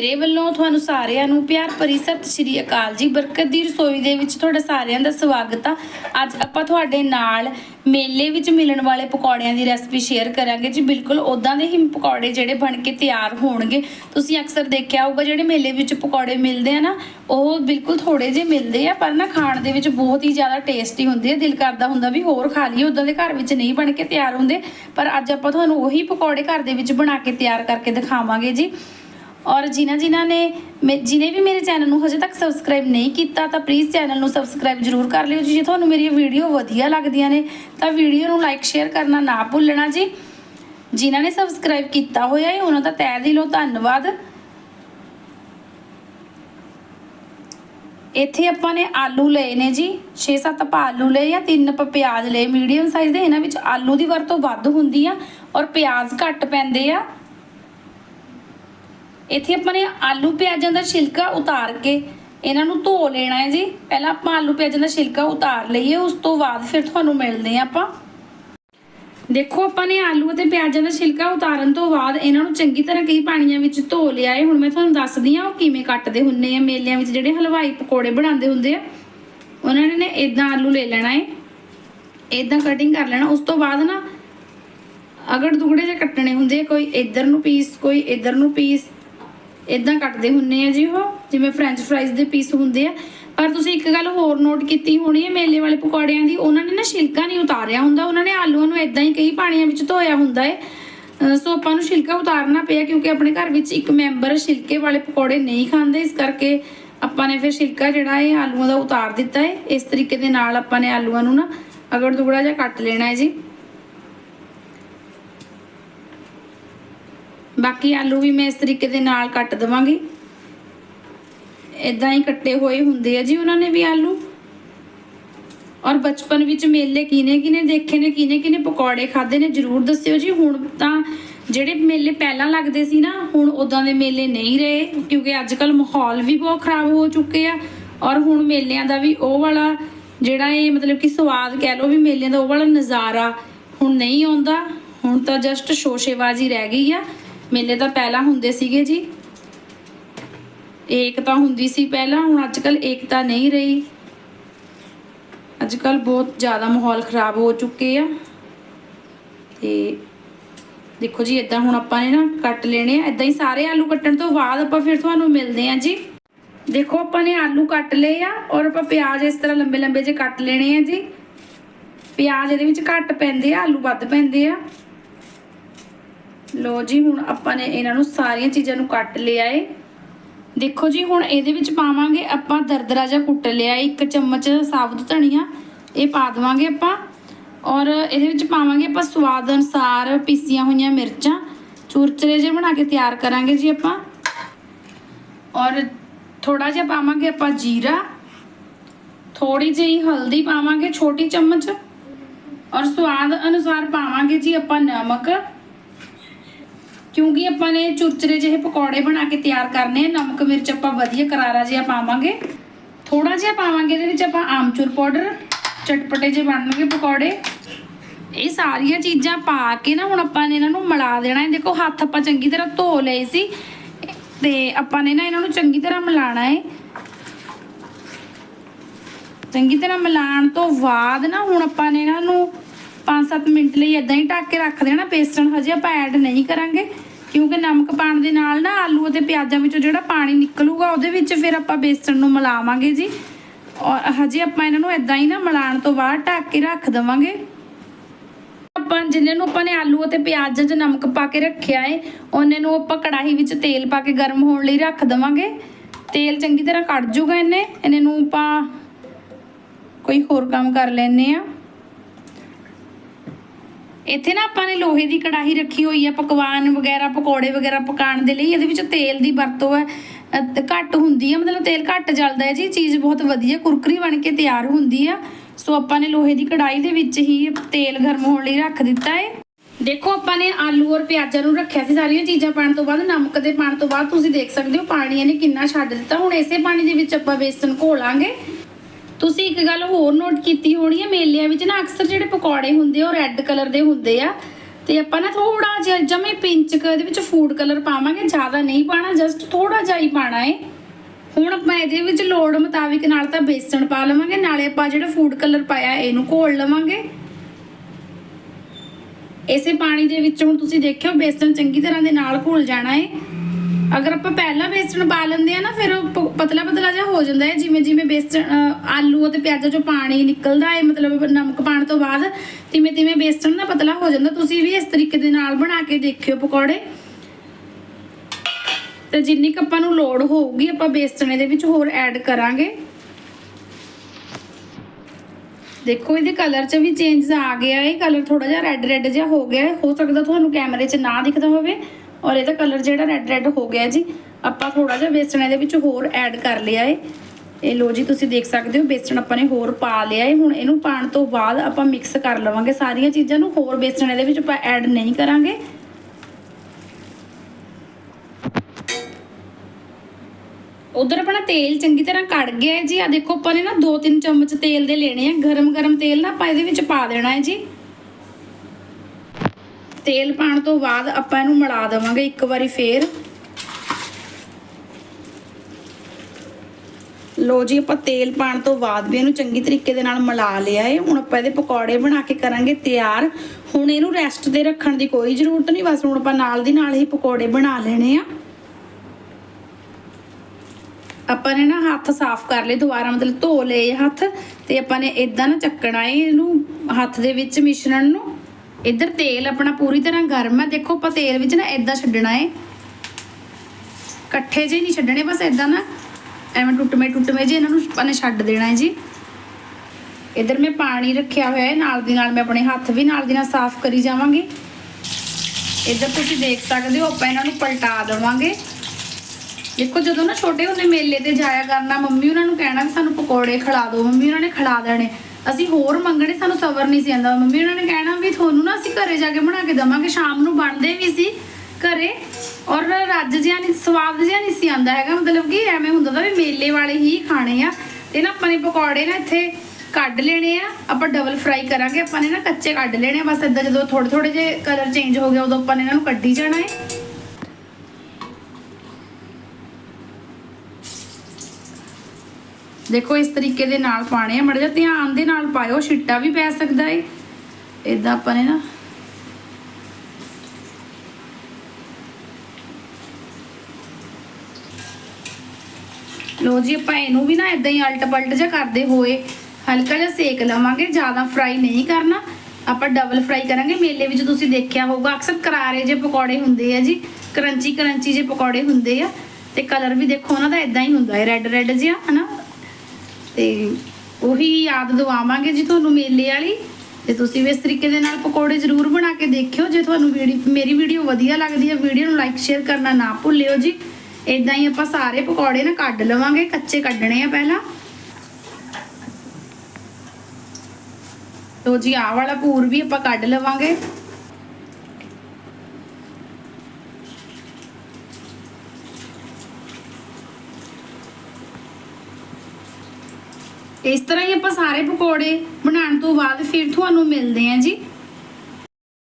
ਮੇਰੇ ਵੱਲੋਂ ਤੁਹਾਨੂੰ ਸਾਰਿਆਂ ਨੂੰ ਪਿਆਰ ਭਰੀ ਸਤਿ ਸ਼੍ਰੀ ਅਕਾਲ ਜੀ। ਬਰਕਤ ਦੀ ਰਸੋਈ ਦੇ ਵਿੱਚ ਤੁਹਾਡਾ ਸਾਰਿਆਂ ਦਾ ਸਵਾਗਤ ਆ। ਅੱਜ ਆਪਾਂ ਤੁਹਾਡੇ ਨਾਲ ਮੇਲੇ ਵਿੱਚ ਮਿਲਣ ਵਾਲੇ ਪਕੌੜਿਆਂ ਦੀ ਰੈਸਪੀ ਸ਼ੇਅਰ ਕਰਾਂਗੇ। ਜੀ ਬਿਲਕੁਲ ਉਦਾਂ ਦੇ ਹੀ ਪਕੌੜੇ ਜਿਹੜੇ ਬਣ ਕੇ ਤਿਆਰ ਹੋਣਗੇ। ਤੁਸੀਂ ਅਕਸਰ ਦੇਖਿਆ ਹੋਊਗਾ ਜਿਹੜੇ ਮੇਲੇ ਵਿੱਚ ਪਕੌੜੇ ਮਿਲਦੇ ਆ ਨਾ, ਉਹ ਬਿਲਕੁਲ ਥੋੜੇ ਜਿਹੇ ਮਿਲਦੇ ਆ, ਪਰ ਨਾ ਖਾਣ ਦੇ ਵਿੱਚ ਬਹੁਤ ਹੀ ਜ਼ਿਆਦਾ ਟੇਸਟੀ ਹੁੰਦੇ ਆ। ਦਿਲ ਕਰਦਾ ਹੁੰਦਾ ਵੀ ਹੋਰ ਖਾ ਲਈਏ ਉਦਾਂ ਦੇ ਘਰ ਵਿੱਚ ਨਹੀਂ ਬਣ ਕੇ ਤਿਆਰ ਹੁੰਦੇ। ਪਰ ਅੱਜ ਆਪਾਂ ਤੁਹਾਨੂੰ ਉਹੀ ਪਕੌੜੇ ਘਰ ਦੇ ਵਿੱਚ ਬਣਾ ਕੇ ਤਿਆਰ ਕਰਕੇ ਦਿਖਾਵਾਂਗੇ ਜੀ। ਔਰ ਜਿਨ੍ਹਾਂ ਜਿਨ੍ਹਾਂ ਨੇ ਮੇ- ਜਿਨੇ ਵੀ ਮੇਰੇ ਚੈਨਲ ਨੂੰ ਹਜੇ ਤੱਕ ਸਬਸਕ੍ਰਾਈਬ ਨਹੀਂ ਕੀਤਾ, ਤਾਂ ਪਲੀਜ਼ ਚੈਨਲ ਨੂੰ ਸਬਸਕ੍ਰਾਈਬ ਜ਼ਰੂਰ ਕਰ ਲਿਓ ਜੀ। ਜੇ ਤੁਹਾਨੂੰ ਮੇਰੀਆਂ ਵੀਡੀਓ ਵਧੀਆ ਲੱਗਦੀਆਂ ਨੇ, ਤਾਂ ਵੀਡੀਓ ਨੂੰ ਲਾਈਕ ਸ਼ੇਅਰ ਕਰਨਾ ਨਾ ਭੁੱਲਣਾ ਜੀ। ਜਿਨ੍ਹਾਂ ਨੇ ਸਬਸਕ੍ਰਾਈਬ ਕੀਤਾ ਹੋਇਆ ਹੈ, ਉਹਨਾਂ ਦਾ ਤਹਿ ਦਿਲੋਂ ਧੰਨਵਾਦ। ਇੱਥੇ ਆਪਾਂ ਨੇ ਆਲੂ ਲਏ ਨੇ ਜੀ 6-7 ਆਪਾਂ ਆਲੂ ਲਏ ਆ, ਤਿੰਨ ਆਪਾਂ ਪਿਆਜ਼ ਲਏ। ਮੀਡੀਅਮ ਸਾਈਜ਼ ਦੇ, ਇਹਨਾਂ ਵਿੱਚ ਆਲੂ ਦੀ ਵਰਤੋਂ ਵੱਧ ਹੁੰਦੀ ਆ ਔਰ ਪਿਆਜ਼ ਘੱਟ ਪੈਂਦੇ ਆ। ਇੱਥੇ ਆਪਾਂ ਨੇ ਆਲੂ ਪਿਆਜ਼ਾਂ ਦਾ ਛਿਲਕਾ ਉਤਾਰ ਕੇ ਇਹਨਾਂ ਨੂੰ ਧੋ ਲੈਣਾ ਹੈ ਜੀ। ਪਹਿਲਾਂ ਆਪਾਂ ਆਲੂ ਪਿਆਜ਼ਾਂ ਦਾ ਛਿਲਕਾ ਉਤਾਰ ਲਈਏ, ਉਸ ਤੋਂ ਬਾਅਦ ਫਿਰ ਤੁਹਾਨੂੰ ਮਿਲਦੇ ਆ ਆਪਾਂ। ਦੇਖੋ ਆਪਾਂ ਨੇ ਆਲੂ ਅਤੇ ਪਿਆਜ਼ਾਂ ਦਾ ਛਿਲਕਾ ਉਤਾਰਨ ਤੋਂ ਬਾਅਦ ਇਹਨਾਂ ਨੂੰ ਚੰਗੀ ਤਰ੍ਹਾਂ ਕਈ ਪਾਣੀਆਂ ਵਿੱਚ ਧੋ ਲਿਆ ਹੈ। ਹੁਣ ਮੈਂ ਤੁਹਾਨੂੰ ਦੱਸਦੀ ਆ ਉਹ ਕਿਵੇਂ ਕੱਟਦੇ ਹੁੰਦੇ ਆ। ਮੇਲਿਆਂ ਵਿੱਚ ਜਿਹੜੇ ਹਲਵਾਈ ਪਕੌੜੇ ਬਣਾਉਂਦੇ ਹੁੰਦੇ ਆ, ਉਹਨਾਂ ਨੇ ਇਦਾਂ ਆਲੂ ਲੈ ਲੈਣਾ ਏ ਇਦਾਂ ਕਟਿੰਗ ਕਰ ਲੈਣਾ। ਉਸ ਤੋਂ ਬਾਅਦ ਨਾ ਅਗੜ ਦੁਗੜੇ ਜੇ ਕੱਟਣੇ ਹੁੰਦੇ ਕੋਈ ਇੱਧਰ ਨੂੰ ਪੀਸ ਕੋਈ ਇੱਧਰ ਨੂੰ ਪੀਸ ਇਦਾਂ ਕੱਟਦੇ ਹੁੰਨੇ ਆ ਜੀ ਉਹ, ਜਿਵੇਂ ਫ੍ਰੈਂਚ ਫ੍ਰਾਈਜ਼ ਦੇ ਪੀਸ ਹੁੰਦੇ ਆ। ਪਰ ਤੁਸੀਂ ਇੱਕ ਗੱਲ ਹੋਰ ਨੋਟ ਕੀਤੀ ਹੋਣੀ ਹੈ, ਮੇਲੇ ਵਾਲੇ ਪਕੌੜਿਆਂ ਦੀ, ਉਹਨਾਂ ਨੇ ਨਾ ਛਿਲਕਾ ਨਹੀਂ ਉਤਾਰਿਆ ਹੁੰਦਾ, ਉਹਨਾਂ ਨੇ ਆਲੂਆਂ ਨੂੰ ਇਦਾਂ ਹੀ ਕਈ ਪਾਣੀਆਂ ਵਿੱਚ ਧੋਇਆ ਹੁੰਦਾ ਹੈ ਸੋ ਆਪਾਂ ਨੂੰ ਛਿਲਕਾ ਉਤਾਰਨਾ ਪਿਆ, ਕਿਉਂਕਿ ਆਪਣੇ ਘਰ ਵਿੱਚ ਇੱਕ ਮੈਂਬਰ ਛਿਲਕੇ ਵਾਲੇ ਪਕੌੜੇ ਨਹੀਂ ਖਾਂਦੇ, ਇਸ ਕਰਕੇ ਆਪਾਂ ਨੇ ਫਿਰ ਛਿਲਕਾ ਜਿਹੜਾ ਹੈ ਆਲੂਆਂ ਦਾ ਉਤਾਰ ਦਿੱਤਾ ਹੈ ਇਸ ਤਰੀਕੇ ਦੇ ਨਾਲ ਆਪਾਂ ਨੇ ਆਲੂਆਂ ਨੂੰ ਨਾ ਅਗਰ ਟੁਕੜਾ ਜਿਹਾ ਕੱਟ ਲੈਣਾ ਹੈ ਜੀ। ਬਾਕੀ ਆਲੂ ਵੀ ਮੈਂ ਇਸ ਤਰੀਕੇ ਦੇ ਨਾਲ ਕੱਟ ਦਵਾਂਗੀ। ਇਦਾਂ ਹੀ ਕੱਟੇ ਹੋਏ ਹੁੰਦੇ ਆ ਜੀ ਉਹਨਾਂ ਨੇ ਵੀ ਆਲੂ। ਔਰ ਬਚਪਨ ਵਿੱਚ ਮੇਲੇ ਕਿਨੇ ਕਿਨੇ ਦੇਖੇ ਨੇ ਕਿਨੇ ਕਿਨੇ ਪਕੌੜੇ ਖਾਦੇ ਨੇ, ਜਰੂਰ ਦੱਸਿਓ ਜੀ। ਹੁਣ ਤਾਂ ਜਿਹੜੇ ਮੇਲੇ ਪਹਿਲਾਂ ਲੱਗਦੇ ਸੀ ਨਾ, ਹੁਣ ਉਦਾਂ ਦੇ ਮੇਲੇ ਨਹੀਂ ਰਹੇ, ਕਿਉਂਕਿ ਅੱਜ ਕੱਲ ਮਾਹੌਲ ਵੀ ਬਹੁਤ ਖਰਾਬ ਹੋ ਚੁੱਕੇ ਆ। ਔਰ ਹੁਣ ਮੇਲਿਆਂ ਦਾ ਵੀ ਉਹ ਵਾਲਾ ਜਿਹੜਾ ਇਹ ਮਤਲਬ ਕਿ ਸਵਾਦ ਕਹਿ ਲੋ ਵੀ ਮੇਲਿਆਂ ਦਾ ਉਹ ਵਾਲਾ ਨਜ਼ਾਰਾ ਹੁਣ ਨਹੀਂ ਆਉਂਦਾ। ਹੁਣ ਤਾਂ ਜਸਟ ਸ਼ੋਸ਼ੇਬਾਜ਼ੀ ਰਹਿ ਗਈ ਆ। ਮੇਲੇ ਤਾਂ ਪਹਿਲਾਂ ਹੁੰਦੇ ਸੀਗੇ ਜੀ। ਏਕਤਾ ਹੁੰਦੀ ਸੀ ਪਹਿਲਾਂ, ਹੁਣ ਅੱਜ ਕੱਲ ਏਕਤਾ ਨਹੀਂ ਰਹੀ। ਅੱਜ ਕੱਲ ਬਹੁਤ ਜ਼ਿਆਦਾ ਮਾਹੌਲ ਖਰਾਬ ਹੋ ਚੁੱਕੇ ਆ। ਤੇ ਦੇਖੋ ਜੀ ਇਦਾਂ ਹੁਣ ਆਪਾਂ ਨੇ ਨਾ ਕੱਟ ਲੈਣੇ ਆ। ਇਦਾਂ ਹੀ ਸਾਰੇ ਆਲੂ ਕੱਟਣ ਤੋਂ ਬਾਅਦ ਆਪਾਂ ਫਿਰ ਤੁਹਾਨੂੰ ਮਿਲਦੇ ਆ ਜੀ। ਦੇਖੋ, ਆਪਾਂ ਨੇ ਆਲੂ ਕੱਟ ਲਏ ਆ ਔਰ ਆਪਾਂ ਪਿਆਜ਼ ਇਸ ਤਰ੍ਹਾਂ ਲੰਬੇ ਲੰਬੇ ਜੇ ਕੱਟ ਲੈਣੇ ਆ ਜੀ। ਪਿਆਜ਼ ਇਹਦੇ ਵਿੱਚ ਘੱਟ ਪੈਂਦੇ ਆ, ਆਲੂ ਵੱਧ ਪੈਂਦੇ ਆ। ਲੋ ਜੀ, ਹੁਣ ਆਪਾਂ ਨੇ ਇਹਨਾਂ ਨੂੰ ਸਾਰੀਆਂ ਚੀਜ਼ਾਂ ਨੂੰ ਕੱਟ ਲਿਆ ਏ। ਦੇਖੋ ਜੀ, ਹੁਣ ਇਹਦੇ ਵਿੱਚ ਪਾਵਾਂਗੇ ਆਪਾਂ ਦਰਦਰਾ ਜਿਹਾ ਕੁੱਟ ਲਿਆ ਇੱਕ ਚਮਚ ਸਾਬਤ ਧਨੀਆ, ਇਹ ਪਾ ਦੇਵਾਂਗੇ ਆਪਾਂ। ਔਰ ਇਹਦੇ ਵਿੱਚ ਪਾਵਾਂਗੇ ਆਪਾਂ ਸਵਾਦ ਅਨੁਸਾਰ ਪੀਸੀਆਂ ਹੋਈਆਂ ਮਿਰਚਾਂ। ਚੂਰਚਰੇ ਜਿਹੇ ਬਣਾ ਕੇ ਤਿਆਰ ਕਰਾਂਗੇ ਜੀ ਆਪਾਂ। ਔਰ ਥੋੜਾ ਜਿਹਾ ਪਾਵਾਂਗੇ ਆਪਾਂ ਜੀਰਾ। ਥੋੜੀ ਜਿਹੀ ਹਲਦੀ ਪਾਵਾਂਗੇ, ਛੋਟੀ ਚਮਚ। ਔਰ ਸਵਾਦ ਅਨੁਸਾਰ ਪਾਵਾਂਗੇ ਜੀ ਆਪਾਂ ਨਮਕ। ਕਿਉਂਕਿ ਆਪਾਂ ਨੇ ਚੁਰਚਰੇ ਜਿਹੇ ਪਕੌੜੇ ਬਣਾ ਕੇ ਤਿਆਰ ਕਰਨੇ ਆ, ਨਮਕ ਮਿਰਚ ਆਪਾਂ ਵਧੀਆ ਕਰਾਰਾ ਜਿਹਾ ਪਾਵਾਂਗੇ। ਥੋੜਾ ਜਿਹਾ ਪਾਵਾਂਗੇ, ਇਹਦੇ ਵਿੱਚ ਆਪਾਂ ਆਮਚੂਰ ਪਾਊਡਰ, ਚਟਪਟੇ ਜਿਹੇ ਬਣਨਗੇ ਪਕੌੜੇ। ਇਹ ਸਾਰੀਆਂ ਚੀਜ਼ਾਂ ਪਾ ਕੇ ਨਾ ਹੁਣ ਆਪਾਂ ਨੇ ਇਹਨਾਂ ਨੂੰ ਮਿਲਾ ਦੇਣਾ। ਹੈ ਦੇਖੋ ਹੱਥ ਆਪਾਂ ਚੰਗੀ ਤਰ੍ਹਾਂ ਧੋ ਲਏ ਸੀ। ਤੇ ਆਪਾਂ ਨੇ ਨਾ ਇਹਨਾਂ ਨੂੰ ਚੰਗੀ ਤਰ੍ਹਾਂ ਮਿਲਾਣਾ ਹੈ ਚੰਗੀ ਤਰ੍ਹਾਂ ਮਿਲਾਣ ਤੋਂ ਬਾਅਦ ਨਾ ਹੁਣ ਆਪਾਂ ਨੇ ਇਹਨਾਂ ਨੂੰ 5-7 ਮਿੰਟ ਲਈ ਇਦਾਂ ਹੀ ਢੱਕ ਕੇ ਰੱਖ ਦੇਣਾ ਬੇਸਣ ਹਜੇ ਆਪਾਂ ਐਡ ਨਹੀਂ ਕਰਾਂਗੇ। ਕਿਉਂਕਿ ਨਮਕ ਪਾਣ ਦੇ ਨਾਲ ਨਾ ਆਲੂ ਅਤੇ ਪਿਆਜ਼ਾਂ ਵਿੱਚੋਂ ਜਿਹੜਾ ਪਾਣੀ ਨਿਕਲੂਗਾ, ਉਹਦੇ ਵਿੱਚ ਫਿਰ ਆਪਾਂ ਬੇਸਣ ਨੂੰ ਮਿਲਾਵਾਂਗੇ ਜੀ। ਔਰ ਹਜੇ ਆਪਾਂ ਇਹਨਾਂ ਨੂੰ ਇਦਾਂ ਹੀ ਨਾ ਮਿਲਾਣ ਤੋਂ ਬਾਅਦ ਢੱਕ ਕੇ ਰੱਖ ਦੇਵਾਂਗੇ। ਆਪਾਂ ਜਿੰਨੇ ਨੂੰ ਆਪਾਂ ਨੇ ਆਲੂ ਅਤੇ ਪਿਆਜ਼ਾਂ 'ਚ ਨਮਕ ਪਾ ਕੇ ਰੱਖਿਆ ਏ, ਉਹਨੇ ਨੂੰ ਆਪਾਂ ਕੜਾਹੀ ਵਿੱਚ ਤੇਲ ਪਾ ਕੇ ਗਰਮ ਹੋਣ ਲਈ ਰੱਖ ਦੇਵਾਂਗੇ। ਤੇਲ ਚੰਗੀ ਤਰ੍ਹਾਂ ਕੱਢ ਜੂਗਾ ਇਹਨੇ ਇਹਨੇ ਨੂੰ ਆਪਾਂ ਕੋਈ ਹੋਰ ਕੰਮ ਕਰ ਲੈਨੇ ਆ ਇੱਥੇ ਨਾ ਆਪਾਂ ਨੇ ਲੋਹੇ ਦੀ ਕੜਾਹੀ ਰੱਖੀ ਹੋਈ ਆ, ਪਕਵਾਨ ਵਗੈਰਾ, ਪਕੌੜੇ ਵਗੈਰਾ ਪਕਾਉਣ ਦੇ ਲਈ। ਇਹਦੇ ਵਿੱਚ ਤੇਲ ਦੀ ਵਰਤੋਂ ਹੈ। ਘੱਟ ਹੁੰਦੀ ਹੈ ਮਤਲਬ ਤੇਲ ਘੱਟ ਜਲਦਾ ਹੈ ਜੀ। ਚੀਜ਼ ਬਹੁਤ ਵਧੀਆ ਕੁਰਕਰੀ ਬਣ ਕੇ ਤਿਆਰ ਹੁੰਦੀ ਆ। ਸੋ ਆਪਾਂ ਨੇ ਲੋਹੇ ਦੀ ਕੜਾਈ ਦੇ ਵਿੱਚ ਹੀ ਤੇਲ ਗਰਮ ਹੋਣ ਲਈ ਰੱਖ ਦਿੱਤਾ ਹੈ ਦੇਖੋ, ਆਪਾਂ ਨੇ ਆਲੂ ਔਰ ਪਿਆਜ਼ਾਂ ਨੂੰ ਰੱਖਿਆ ਸੀ। ਸਾਰੀਆਂ ਚੀਜ਼ਾਂ ਪਾਣ ਤੋਂ ਬਾਅਦ, ਨਮਕ ਦੇ ਪਾਣ ਤੋਂ ਬਾਅਦ ਤੁਸੀਂ ਦੇਖ ਸਕਦੇ ਹੋ ਪਾਣੀ ਇਹਨੇ ਕਿੰਨਾ ਛੱਡ ਦਿੱਤਾ। ਹੁਣ ਇਸੇ ਪਾਣੀ ਦੇ ਵਿੱਚ ਆਪਾਂ ਬੇਸਨ ਘੋਲਾਂਗੇ। ਤੁਸੀਂ ਇੱਕ ਗੱਲ ਹੋਰ ਨੋਟ ਕੀਤੀ ਹੋਣੀ ਹੈ ਮੇਲਿਆਂ ਵਿੱਚ ਨਾ ਅਕਸਰ ਜਿਹੜੇ ਪਕੌੜੇ ਹੁੰਦੇ ਉਹ ਰੈੱਡ ਕਲਰ ਦੇ ਹੁੰਦੇ ਆ। ਤੇ ਆਪਾਂ ਨਾ ਥੋੜਾ ਜਿਹਾ ਜਮੇ ਪਿੰਚ ਕੁ ਇਹਦੇ ਵਿੱਚ ਫੂਡ ਕਲਰ ਪਾਵਾਂਗੇ, ਜ਼ਿਆਦਾ ਨਹੀਂ ਪਾਣਾ ਜਸਟ ਥੋੜਾ ਜਿਹਾ ਹੀ ਪਾਣਾ ਏ। ਹੁਣ ਆਪਾਂ ਇਹਦੇ ਵਿੱਚ ਲੋੜ ਮੁਤਾਬਿਕ ਨਾਲ ਤਾਂ ਬੇਸਣ ਪਾ ਲਵਾਂਗੇ, ਨਾਲੇ ਆਪਾਂ ਜਿਹੜਾ ਫੂਡ ਕਲਰ ਪਾਇਆ ਇਹਨੂੰ ਘੋਲ ਲਵਾਂਗੇ। ਇਸੇ ਪਾਣੀ ਦੇ ਵਿੱਚ ਹੁਣ ਤੁਸੀਂ ਦੇਖਿਓ, ਬੇਸਣ ਚੰਗੀ ਤਰ੍ਹਾਂ ਦੇ ਨਾਲ ਘੁਲ ਜਾਣਾ ਏ। ਅਗਰ ਆਪਾਂ ਪਹਿਲਾਂ ਬੇਸਣ ਪਾ ਲੈਂਦੇ ਆ ਨਾ, ਫਿਰ ਉਹ ਪਤਲਾ ਪਤਲਾ ਜਿਹਾ ਹੋ ਜਾਂਦਾ ਹੈ, ਜਿਵੇਂ ਜਿਵੇਂ ਬੇਸਣ ਆਲੂ ਅਤੇ ਪਿਆਜ਼ਾਂ ਚੋਂ ਪਾਣੀ ਨਿਕਲਦਾ ਹੈ, ਮਤਲਬ ਨਮਕ ਪਾਣ ਤੋਂ ਬਾਅਦ, ਤਿਵੇਂ ਤਿਵੇਂ ਬੇਸਣ ਨਾ ਪਤਲਾ ਹੋ ਜਾਂਦਾ। ਤੁਸੀਂ ਵੀ ਇਸ ਤਰੀਕੇ ਦੇ ਨਾਲ ਬਣਾ ਕੇ ਦੇਖਿਓ ਪਕੌੜੇ। ਤੇ ਜਿੰਨੀ ਕੁ ਆਪਾਂ ਨੂੰ ਲੋੜ ਹੋਊਗੀ, ਆਪਾਂ ਬੇਸਣ ਦੇ ਵਿੱਚ ਹੋਰ ਐਡ ਕਰਾਂਗੇ। ਦੇਖੋ, ਇਹਦੇ ਕਲਰ 'ਚ ਵੀ ਚੇਂਜਸ ਆ ਗਿਆ ਇਹ ਕਲਰ ਥੋੜਾ ਜਿਹਾ ਰੈੱਡ ਰੈੱਡ ਜਿਹਾ ਹੋ ਗਿਆ ਹੋ। ਸਕਦਾ ਤੁਹਾਨੂੰ ਕੈਮਰੇ 'ਚ ਨਾ ਦਿਖਦਾ ਹੋਵੇ। ਔਰ ਇਹਦਾ ਕਲਰ ਜਿਹੜਾ ਰੈੱਡ ਰੈੱਡ ਹੋ ਗਿਆ ਜੀ, ਆਪਾਂ ਥੋੜਾ ਜਿਹਾ ਬੇਸਣ ਇਹਦੇ ਵਿੱਚ ਹੋਰ ਐਡ ਕਰ ਲਿਆ ਏ। ਇਹ ਲੋ ਜੀ, ਤੁਸੀਂ ਦੇਖ ਸਕਦੇ ਹੋ, ਬੇਸਣ ਆਪਾਂ ਨੇ ਹੋਰ ਪਾ ਲਿਆ ਏ। ਹੁਣ ਇਹਨੂੰ ਪਾਣ ਤੋਂ ਬਾਅਦ ਆਪਾਂ ਮਿਕਸ ਕਰ ਲਵਾਂਗੇ ਸਾਰੀਆਂ ਚੀਜ਼ਾਂ ਨੂੰ। ਹੋਰ ਬੇਸਣ ਇਹਦੇ ਵਿੱਚ ਆਪਾਂ ਐਡ ਨਹੀਂ ਕਰਾਂਗੇ। ਉਧਰ ਆਪਣਾ ਤੇਲ ਚੰਗੀ ਤਰ੍ਹਾਂ ਕੜ ਗਿਆ ਜੀ। ਆ ਦੇਖੋ, ਆਪਾਂ ਨੇ ਨਾ 2-3 ਚਮਚ ਤੇਲ ਦੇ ਲੈਣੇ ਆ। ਗਰਮ ਗਰਮ ਤੇਲ ਨਾ ਆਪਾਂ ਇਹਦੇ ਵਿੱਚ ਪਾ ਦੇਣਾ ਹੈ ਜੀ। ਤੇਲ ਪਾਣ ਤੋਂ ਬਾਅਦ ਆਪਾਂ ਇਹਨੂੰ ਮਿਲਾ ਦੇਵਾਂਗੇ ਇੱਕ ਵਾਰੀ ਫੇਰ। ਲੋ ਜੀ, ਆਪਾਂ ਤੇਲ ਪਾਣ ਤੋਂ ਬਾਅਦ ਵੀ ਇਹਨੂੰ ਚੰਗੀ ਤਰੀਕੇ ਦੇ ਨਾਲ ਮਿਲਾ ਲਿਆ ਏ। ਹੁਣ ਆਪਾਂ ਇਹਦੇ ਪਕੌੜੇ ਬਣਾ ਕੇ ਕਰਾਂਗੇ ਤਿਆਰ। ਹੁਣ ਇਹਨੂੰ ਰੈਸਟ ਤੇ ਰੱਖਣ ਦੀ ਕੋਈ ਜ਼ਰੂਰਤ ਨਹੀਂ, ਬਸ ਹੁਣ ਆਪਾਂ ਨਾਲ ਦੀ ਨਾਲ ਹੀ ਪਕੌੜੇ ਬਣਾ ਲੈਣੇ ਆ। ਆਪਾਂ ਨੇ ਨਾ ਹੱਥ ਸਾਫ਼ ਕਰ ਲਏ, ਦੁਬਾਰਾ ਮਤਲਬ ਧੋ ਲਏ ਹੱਥ ਤੇ ਆਪਾਂ ਨੇ ਇਦਾਂ ਨਾ ਚੱਕਣਾ ਏ ਇਹਨੂੰ, ਹੱਥ ਦੇ ਵਿੱਚ ਮਿਸ਼ਰਣ ਨੂੰ। ਇੱਧਰ ਤੇਲ ਆਪਣਾ ਪੂਰੀ ਤਰ੍ਹਾਂ ਗਰਮ ਹੈ ਦੇਖੋ ਆਪਾਂ ਤੇਲ ਵਿੱਚ ਨਾ ਇਦਾਂ ਛੱਡਣਾ ਏ। ਇਕੱਠੇ ਜੇ ਨਹੀਂ ਛੱਡਣੇ, ਬਸ ਇਦਾਂ ਨਾ ਐਵੇਂ ਟੁੱਟਵੇਂ ਟੁੱਟਵੇਂ ਜੇ ਇਹਨਾਂ ਨੂੰ ਆਪਾਂ ਨੇ ਛੱਡ ਦੇਣਾ ਹੈ ਜੀ। ਇੱਧਰ ਮੈਂ ਪਾਣੀ ਰੱਖਿਆ ਹੋਇਆ ਹੈ ਨਾਲ ਦੀ ਨਾਲ ਮੈਂ ਆਪਣੇ ਹੱਥ ਵੀ ਨਾਲ ਦੀ ਨਾਲ ਸਾਫ਼ ਕਰੀ ਜਾਵਾਂਗੀ। ਇੱਧਰ ਤੁਸੀਂ ਦੇਖ ਸਕਦੇ ਹੋ, ਆਪਾਂ ਇਹਨਾਂ ਨੂੰ ਪਲਟਾ ਦੇਵਾਂਗੇ। ਦੇਖੋ ਜਦੋਂ ਨਾ ਛੋਟੇ ਹੁੰਦੇ ਮੇਲੇ ਤੇ ਜਾਇਆ ਕਰਨਾ, ਮੰਮੀ ਉਹਨਾਂ ਨੂੰ ਕਹਿਣਾ ਵੀ ਸਾਨੂੰ ਪਕੌੜੇ ਖਿਲਾ ਦਿਓ। ਮੰਮੀ ਉਹਨਾਂ ਨੇ ਖਿਲਾ ਦੇਣੇ। ਅਸੀਂ ਹੋਰ ਮੰਗਣੇ, ਸਾਨੂੰ ਸਬਰ ਨਹੀਂ ਸੀ ਆਂਦਾ ਮੰਮੀ ਉਹਨਾਂ ਨੇ ਕਹਿਣਾ ਵੀ ਤੁਹਾਨੂੰ ਨਾ ਅਸੀਂ ਘਰੇ ਜਾ ਕੇ ਬਣਾ ਕੇ ਦਵਾਂਗੇ, ਸ਼ਾਮ ਨੂੰ ਬਣਦੇ ਵੀ ਸੀ ਘਰੇ। ਔਰ ਰੱਜ ਜਿਹਾ ਨਹੀਂ, ਸਵਾਦ ਜਿਹਾ ਨਹੀਂ ਸੀ ਆਂਦਾ ਹੈਗਾ। ਮਤਲਬ ਕਿ ਐਵੇਂ ਹੁੰਦਾ ਤਾਂ ਵੀ ਮੇਲੇ ਵਾਲੇ ਹੀ ਖਾਣੇ ਆ। ਤੇ ਨਾ ਆਪਾਂ ਨੇ ਪਕੌੜੇ ਨਾ ਇੱਥੇ ਕੱਢ ਲੈਣੇ ਆ। ਆਪਾਂ ਡਬਲ ਫਰਾਈ ਕਰਾਂਗੇ। ਆਪਾਂ ਨੇ ਨਾ ਕੱਚੇ ਕੱਢ ਲੈਣੇ ਆ। ਬਸ ਇਦਾਂ ਜਦੋਂ ਥੋੜੇ ਥੋੜੇ ਜੇ ਕਲਰ ਚੇਂਜ ਹੋ ਗਿਆ, ਉਦੋਂ ਆਪਾਂ ਨੇ ਇਹਨਾਂ ਨੂੰ ਕੱਢੀ ਜਾਣਾ ਹੈ ਦੇਖੋ ਇਸ ਤਰੀਕੇ ਦੇ ਨਾਲ ਪਾਣੇ ਆ। ਮੜ ਜਾ ਧਿਆਨ ਦੇ ਨਾਲ ਪਾਇਓ, ਛਿੱਟਾ ਵੀ ਪੈ ਸਕਦਾ ਏ। ਇਦਾਂ ਆਪਾਂ ਨੇ ਨਾ ਲੋ ਜੀ, ਆਪਾਂ ਇਹਨੂੰ ਵੀ ਨਾ ਇਦਾਂ ਹੀ ਅਲਟ ਪਲਟ ਜਿਹਾ ਕਰਦੇ ਹੋਏ ਹਲਕਾ ਜਿਹਾ ਸੇਕ ਲਵਾਂਗੇ। ਜ਼ਿਆਦਾ ਫਰਾਈ ਨਹੀਂ ਕਰਨਾ। ਆਪਾਂ ਡਬਲ ਫਰਾਈ ਕਰਾਂਗੇ। ਮੇਲੇ ਵਿੱਚ ਤੁਸੀਂ ਦੇਖਿਆ ਹੋਊਗਾ, ਅਕਸਰ ਕਰਾਰੇ ਜੇ ਪਕੌੜੇ ਹੁੰਦੇ ਆ ਜੀ। ਕਰੰਚੀ ਕਰੰਚੀ ਜੇ ਪਕੌੜੇ ਹੁੰਦੇ ਆ। ਤੇ ਕਲਰ ਵੀ ਦੇਖੋ, ਉਹਨਾਂ ਦਾ ਇਦਾਂ ਹੀ ਹੁੰਦਾ ਹੈ ਰੈੱਡ ਰੈੱਡ ਜਿਹਾ, ਹਨਾ? ਤੇ ਉਹੀ ਯਾਦ ਦਿਵਾਵਾਂਗੇ ਜੀ ਤੁਹਾਨੂੰ ਮੇਲੇ ਵਾਲੀ। ਤੇ ਤੁਸੀਂ ਵੀ ਇਸ ਤਰੀਕੇ ਦੇ ਨਾਲ ਪਕੌੜੇ ਜ਼ਰੂਰ ਬਣਾ ਕੇ ਦੇਖਿਓ। ਜੇ ਤੁਹਾਨੂੰ ਮੇਰੀ ਵੀਡੀਓ ਵਧੀਆ ਲੱਗਦੀ ਹੈ, ਵੀਡੀਓ ਨੂੰ ਲਾਈਕ ਸ਼ੇਅਰ ਕਰਨਾ ਨਾ ਭੁੱਲਿਓ ਜੀ। ਇਦਾਂ ਹੀ ਆਪਾਂ ਸਾਰੇ ਪਕੌੜੇ ਨਾ ਕੱਢ ਲਵਾਂਗੇ, ਕੱਚੇ ਕੱਢਣੇ ਆ ਪਹਿਲਾਂ। ਤੋ ਜੀ, ਆਹ ਵਾਲਾ ਪੂਰ ਵੀ ਆਪਾਂ ਕੱਢ ਲਵਾਂਗੇ। ਇਸ ਤਰ੍ਹਾਂ ਹੀ ਆਪਾਂ ਸਾਰੇ ਪਕੌੜੇ ਬਣਾਉਣ ਤੋਂ ਬਾਅਦ ਫਿਰ ਤੁਹਾਨੂੰ ਮਿਲਦੇ ਹਾਂ ਜੀ।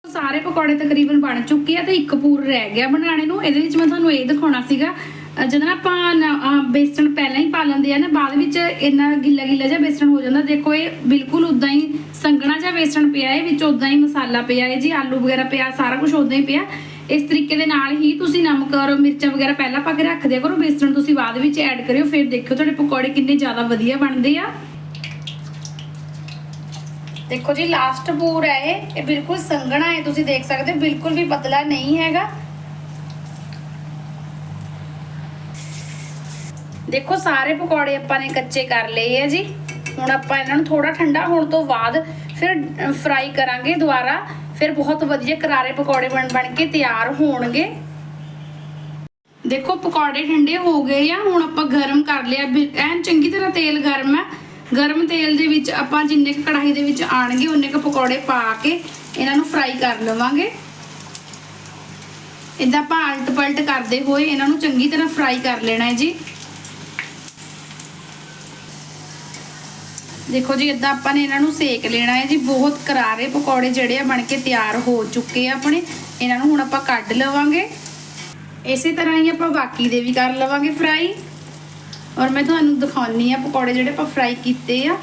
ਸਾਰੇ ਪਕੌੜੇ ਤਕਰੀਬਨ ਬਣ ਚੁੱਕੇ ਆ ਤੇ ਇੱਕ ਪੂਰ ਰਹਿ ਗਿਆ ਬਣਾਉਣੇ ਨੂੰ। ਇਹਦੇ ਵਿੱਚ ਮੈਂ ਤੁਹਾਨੂੰ ਇਹ ਦਿਖਾਉਣਾ ਸੀਗਾ ਜਦੋਂ ਨਾ ਆਪਾਂ ਬੇਸਣ ਪਹਿਲਾਂ ਹੀ ਪਾ ਲੈਂਦੇ ਆ ਨਾ, ਬਾਅਦ ਵਿੱਚ ਇੰਨਾ ਗਿੱਲਾ ਗਿੱਲਾ ਜਿਹਾ ਬੇਸਣ ਹੋ ਜਾਂਦਾ। ਦੇਖੋ ਇਹ ਬਿਲਕੁਲ ਉਦਾਂ ਹੀ ਸੰਘਣਾ ਜਿਹਾ ਬੇਸਣ ਪਿਆ ਹੈ ਵਿੱਚ ਉਦਾਂ ਹੀ ਮਸਾਲਾ ਪਿਆ ਹੈ ਜੀ ਆਲੂ ਵਗੈਰਾ ਪਿਆ, ਸਾਰਾ ਕੁਝ ਉਦਾਂ ਹੀ ਪਿਆ। ਇਸ ਤਰੀਕੇ ਦੇ ਨਾਲ ਹੀ ਤੁਸੀਂ ਨਮਕ ਔਰ ਮਿਰਚਾਂ ਵਗੈਰਾ ਪਹਿਲਾਂ ਪਾ ਕੇ ਰੱਖ ਦਿਆ ਕਰੋ। ਬੇਸਣ ਤੁਸੀਂ ਬਾਅਦ ਵਿੱਚ ਐਡ ਕਰਿਓ, ਫਿਰ ਦੇਖਿਓ ਤੁਹਾਡੇ ਪਕੌੜੇ ਕਿੰਨੇ ਜ਼ਿਆਦਾ ਵਧੀਆ ਬਣਦੇ ਆ। ਦੇਖੋ ਜੀ ਲਾਸਟ ਪੂਰ ਹੈ ਇਹ। ਇਹ ਬਿਲਕੁਲ ਸੰਘਣਾ ਹੈ, ਤੁਸੀਂ ਦੇਖ ਸਕਦੇ ਹੋ, ਬਿਲਕੁਲ ਵੀ ਪਤਲਾ ਨਹੀਂ ਹੈਗਾ। ਦੇਖੋ, ਸਾਰੇ ਪਕੌੜੇ ਆਪਾਂ ਨੇ ਕੱਚੇ ਕਰ ਲਏ ਆ ਜੀ। ਹੁਣ ਆਪਾਂ ਇਹਨਾਂ ਨੂੰ ਥੋੜਾ ਠੰਡਾ ਹੋਣ ਤੋਂ ਬਾਅਦ ਫਿਰ ਫਰਾਈ ਕਰਾਂਗੇ ਦੁਬਾਰਾ। ਫਿਰ ਬਹੁਤ ਵਧੀਆ ਕਰਾਰੇ ਪਕੌੜੇ ਬਣ ਬਣ ਕੇ ਤਿਆਰ ਹੋਣਗੇ। ਦੇਖੋ, ਪਕੌੜੇ ਠੰਡੇ ਹੋ ਗਏ ਆ। ਹੁਣ ਆਪਾਂ ਗਰਮ ਕਰ ਲਿਆ। ਐਨ ਚੰਗੀ ਤਰ੍ਹਾਂ ਤੇਲ ਗਰਮ ਹੈ। ਗਰਮ ਤੇਲ ਦੇ ਵਿੱਚ ਆਪਾਂ ਜਿੰਨੇ ਕੁ ਕੜਾਹੀ ਦੇ ਵਿੱਚ ਆਣਗੇ, ਉਹਨੇ ਕੁ ਪਕੌੜੇ ਪਾ ਕੇ ਇਹਨਾਂ ਨੂੰ ਫਰਾਈ ਕਰ ਲਵਾਂਗੇ। ਇਦਾਂ ਆਪਾਂ ਆਲਟ ਪਲਟ ਕਰਦੇ ਹੋਏ ਇਹਨਾਂ ਨੂੰ ਚੰਗੀ ਤਰ੍ਹਾਂ ਫਰਾਈ ਕਰ ਲੈਣਾ ਹੈ ਜੀ। ਦੇਖੋ ਜੀ ਇਦਾਂ ਆਪਾਂ ਨੇ ਇਹਨਾਂ ਨੂੰ ਸੇਕ ਲੈਣਾ ਹੈ ਜੀ। ਬਹੁਤ ਕਰਾਰੇ ਪਕੌੜੇ ਜਿਹੜੇ ਆ ਬਣ ਕੇ ਤਿਆਰ ਹੋ ਚੁੱਕੇ ਆ ਆਪਣੇ। ਇਹਨਾਂ ਨੂੰ ਹੁਣ ਆਪਾਂ ਕੱਢ ਲਵਾਂਗੇ। ਇਸੇ ਤਰ੍ਹਾਂ ਹੀ ਆਪਾਂ ਬਾਕੀ ਦੇ ਵੀ ਕਰ ਲਵਾਂਗੇ ਫਰਾਈ ਔਰ ਮੈਂ ਤੁਹਾਨੂੰ ਦਿਖਾਉਣੀ ਆ ਪਕੌੜੇ ਜਿਹੜੇ ਆਪਾਂ ਫਰਾਈ ਕੀਤੇ ਆ।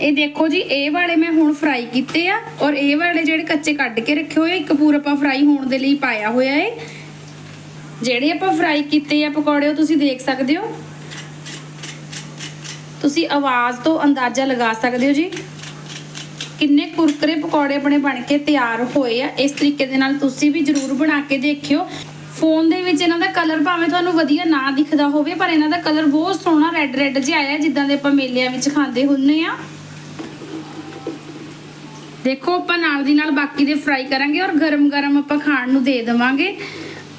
ਇਹ ਦੇਖੋ ਜੀ, ਇਹ ਵਾਲੇ ਮੈਂ ਹੁਣ ਫਰਾਈ ਕੀਤੇ ਆ ਔਰ ਇਹ ਵਾਲੇ ਜਿਹੜੇ ਕੱਚੇ ਕੱਢ ਕੇ ਰੱਖੇ ਹੋਏ ਇੱਕ ਪੂਰਾ ਆਪਾਂ ਫਰਾਈ ਹੋਣ ਦੇ ਲਈ ਪਾਇਆ ਹੋਇਆ ਏ। ਜਿਹੜੇ ਆਪਾਂ ਫਰਾਈ ਕੀਤੇ ਆ ਪਕੌੜੇ, ਉਹ ਤੁਸੀਂ ਦੇਖ ਸਕਦੇ ਹੋ। ਤੁਸੀਂ ਆਵਾਜ਼ ਤੋਂ ਅੰਦਾਜ਼ਾ ਲਗਾ ਸਕਦੇ ਹੋ ਜੀ। ਕਿੰਨੇ ਕੁਰਕਰੇ ਪਕੌੜੇ ਆਪਣੇ ਬਣ ਕੇ ਤਿਆਰ ਹੋਏ ਆ। ਇਸ ਤਰੀਕੇ ਦੇ ਨਾਲ ਤੁਸੀਂ ਵੀ ਜਰੂਰ ਬਣਾ ਕੇ ਦੇਖਿਓ। ਫੋਨ ਦੇ ਵਿੱਚ ਇਹਨਾਂ ਦਾ ਕਲਰ ਭਾਵੇਂ ਤੁਹਾਨੂੰ ਵਧੀਆ ਨਾ ਦਿਖਦਾ ਹੋਵੇ, ਪਰ ਇਹਨਾਂ ਦਾ ਕਲਰ ਬਹੁਤ ਸੋਹਣਾ ਰੈੱਡ ਰੈੱਡ ਜਿਹਾ ਆਇਆ, ਜਿੱਦਾਂ ਦੇ ਆਪਾਂ ਮੇਲਿਆਂ ਵਿੱਚ ਖਾਂਦੇ ਹੁੰਨੇ ਆ। ਦੇਖੋ, ਆਪਾਂ ਨਾਲ ਦੀ ਨਾਲ ਬਾਕੀ ਦੇ ਫਰਾਈ ਕਰਾਂਗੇ ਔਰ ਗਰਮ-ਗਰਮ ਆਪਾਂ ਖਾਣ ਨੂੰ ਦੇ ਦੇਵਾਂਗੇ।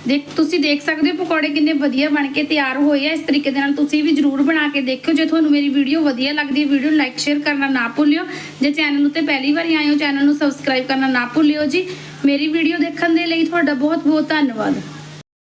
ਦੇਖ, ਤੁਸੀਂ ਦੇਖ ਸਕਦੇ ਹੋ ਪਕੌੜੇ ਕਿੰਨੇ ਵਧੀਆ ਬਣ ਕੇ ਤਿਆਰ ਹੋਏ ਆ। ਇਸ ਤਰੀਕੇ ਦੇ ਨਾਲ ਤੁਸੀਂ ਵੀ ਜਰੂਰ ਬਣਾ ਕੇ ਦੇਖਿਓ। ਜੇ ਤੁਹਾਨੂੰ ਮੇਰੀ ਵੀਡੀਓ ਵਧੀਆ ਲੱਗਦੀ ਹੈ ਵੀਡੀਓ ਲਾਈਕ ਸ਼ੇਅਰ ਕਰਨਾ ਨਾ ਭੁੱਲਿਓ। ਜੇ ਚੈਨਲ ਉੱਤੇ ਪਹਿਲੀ ਵਾਰੀ ਆਏ ਹੋ ਚੈਨਲ ਨੂੰ ਸਬਸਕ੍ਰਾਈਬ ਕਰਨਾ ਨਾ ਭੁੱਲਿਓ ਜੀ। ਮੇਰੀ ਵੀਡੀਓ ਦੇਖਣ ਦੇ ਲਈ ਤੁਹਾਡਾ ਬਹੁਤ ਬਹੁਤ ਧੰਨਵਾਦ।